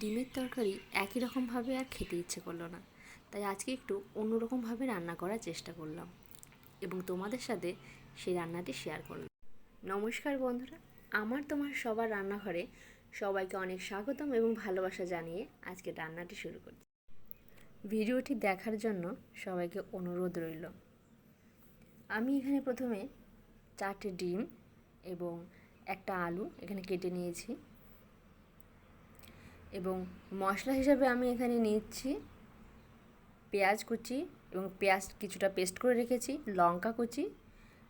ডিমের তরকারি একই রকমভাবে আর খেতে ইচ্ছে করল না। তাই আজকে একটু অন্যরকমভাবে রান্না করার চেষ্টা করলাম এবং তোমাদের সাথে সেই রান্নাটি শেয়ার করলাম। নমস্কার বন্ধুরা, আমার তোমার সবার রান্নাঘরে সবাইকে অনেক স্বাগতম এবং ভালোবাসা জানিয়ে আজকে রান্নাটি শুরু করছি। ভিডিওটি দেখার জন্য সবাইকে অনুরোধ রইল। আমি এখানে প্রথমে চারটে ডিম এবং একটা আলু এখানে কেটে নিয়েছি। এবং মশলা হিসাবে আমি এখানে নিচ্ছি পেঁয়াজ কুচি এবং পেঁয়াজ কিছুটা পেস্ট করে রেখেছি, লঙ্কা কুচি,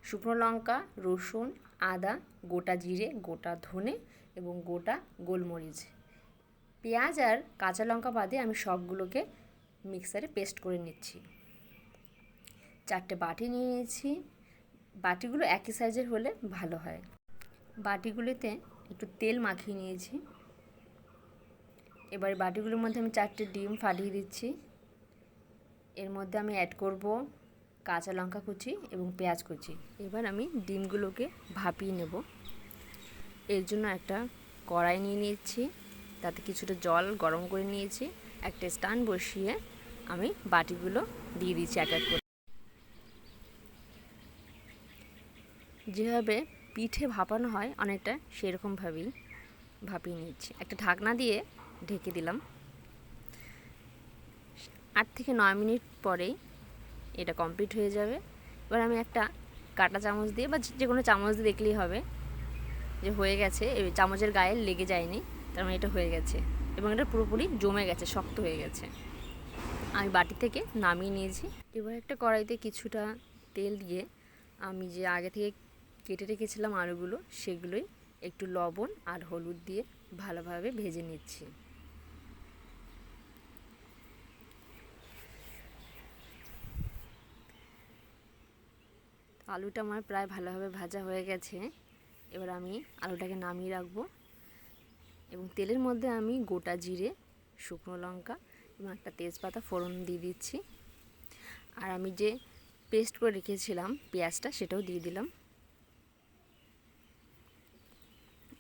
শুকনো লঙ্কা, রসুন, আদা, গোটা জিরে, গোটা ধনে এবং গোটা গোলমরিচ। পেঁয়াজ আর কাঁচা লঙ্কা বাদে আমি সবগুলোকে মিক্সারে পেস্ট করে নিচ্ছি। চারটে বাটি নিয়ে নিয়েছি। বাটিগুলো একই সাইজের হলে ভালো হয়। বাটিগুলিতে একটু তেল মাখিয়ে নিয়েছি। এবার বাটিগুলোর মধ্যে আমি চারটে ডিম ফাটিয়ে দিচ্ছি। এর মধ্যে আমি অ্যাড করব কাঁচা লঙ্কা কুচি এবং পেঁয়াজ কুচি। এবার আমি ডিমগুলোকে ভাপিয়ে নেব। এর জন্য একটা কড়াই নিয়ে নিয়েছি, তাতে কিছুটা জল গরম করে নিয়েছি, একটা স্টান বসিয়ে আমি বাটিগুলো দিয়ে দিচ্ছি এক এক করে। যেভাবে পিঠে ভাপানো হয়, অনেকটা সেরকমভাবেই ভাপিয়ে নিচ্ছি একটা ঢাকনা দিয়ে ঢেকে দিলাম। আট থেকে নয় মিনিট পরেই এটা কমপ্লিট হয়ে যাবে। এবার আমি একটা কাটা চামচ দিয়ে বা যে কোনো চামচ দিয়ে দেখলেই হবে যে হয়ে গেছে। এই চামচের গায়ে লেগে যায়নি, তার মানে এটা হয়ে গেছে এবং এটা পুরোপুরি জমে গেছে, শক্ত হয়ে গেছে। আমি বাটি থেকে নামিয়ে নিয়েছি। এবার একটা কড়াইতে কিছুটা তেল দিয়ে আমি যে আগে থেকে কেটে রেখেছিলাম আলুগুলো, সেগুলোই একটু লবণ আর হলুদ দিয়ে ভালোভাবে ভেজে নিচ্ছি। আলুটা আমার প্রায় ভালোভাবে ভাজা হয়ে গেছে। এবার আমি আলুটাকে নামিয়ে রাখব এবং তেলের মধ্যে আমি গোটা জিরে, শুকনো লঙ্কা এবং একটা তেজপাতা ফোড়ন দিয়ে দিচ্ছি। আর আমি যে পেস্ট করে রেখেছিলাম পেঁয়াজটা সেটাও দিয়ে দিলাম।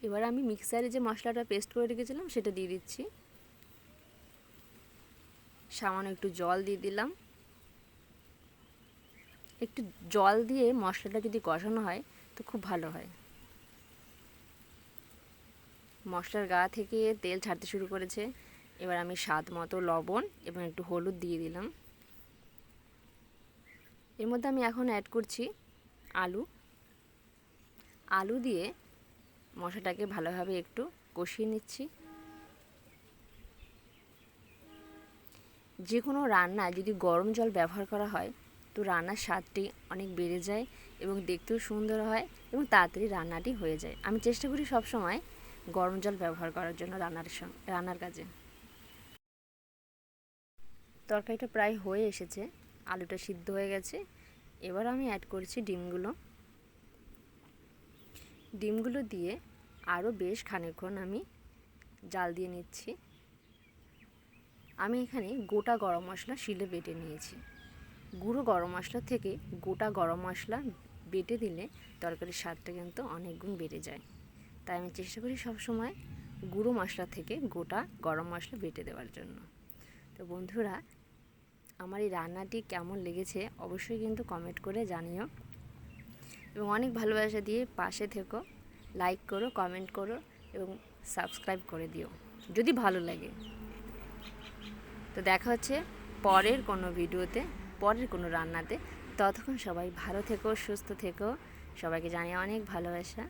এবার আমি মিক্সারে যে মশলাটা পেস্ট করে রেখেছিলাম সেটা দিয়ে দিচ্ছি। সামান্য একটু জল দিয়ে দিলাম। একটু জল দিয়ে মশলাটা যদি কষানো হয়, তো খুব ভালো হয়। মশলার গা থেকে তেল ছাড়তে শুরু করেছে। এবার আমি স্বাদ মতো লবণ এবং একটু হলুদ দিয়ে দিলাম। এর মধ্যে আমি এখন অ্যাড করছি আলু। আলু দিয়ে মশলাটাকে ভালোভাবে একটু কষিয়ে নিচ্ছি। যে কোনো রান্না যদি গরম জল ব্যবহার করা হয় তো রান্নার স্বাদটি অনেক বেড়ে যায় এবং দেখতেও সুন্দর হয় এবং তাড়াতাড়ি রান্নাটি হয়ে যায়। আমি চেষ্টা করি সব সময় গরম জল ব্যবহার করার জন্য রান্নার রান্নার কাজে। তরকারিটা প্রায় হয়ে এসেছে, আলুটা সিদ্ধ হয়ে গেছে। এবার আমি অ্যাড করছি ডিমগুলো। ডিমগুলো দিয়ে আরও বেশ খানিকক্ষণ আমি জাল দিয়ে নিচ্ছি। আমি এখানে গোটা গরম মশলা শিলে বেটে নিয়েছি। গুঁড়ো গরম মশলা থেকে গোটা গরম মশলা বেটে দিলে তরকারির স্বাদটা কিন্তু অনেক গুণ বেড়ে যায়। তাই আমি চেষ্টা করি সবসময় গুঁড়ো মশলা থেকে গোটা গরম মশলা বেটে দেওয়ার জন্য। তো বন্ধুরা, আমার এই রান্নাটি কেমন লেগেছে অবশ্যই কিন্তু কমেন্ট করে জানিও। এবং অনেক ভালোবাসা দিয়ে পাশে থেকো লাইক করো কমেন্ট করো এবং সাবস্ক্রাইব করে দিও, যদি ভালো লাগে। তো দেখা হচ্ছে পরের কোনো ভিডিওতে পরের কোনো রান্নাতে ততক্ষণ সবাই ভালো থেকো সুস্থ থেকো। সবাইকে জানিয়ে অনেক ভালোবাসা।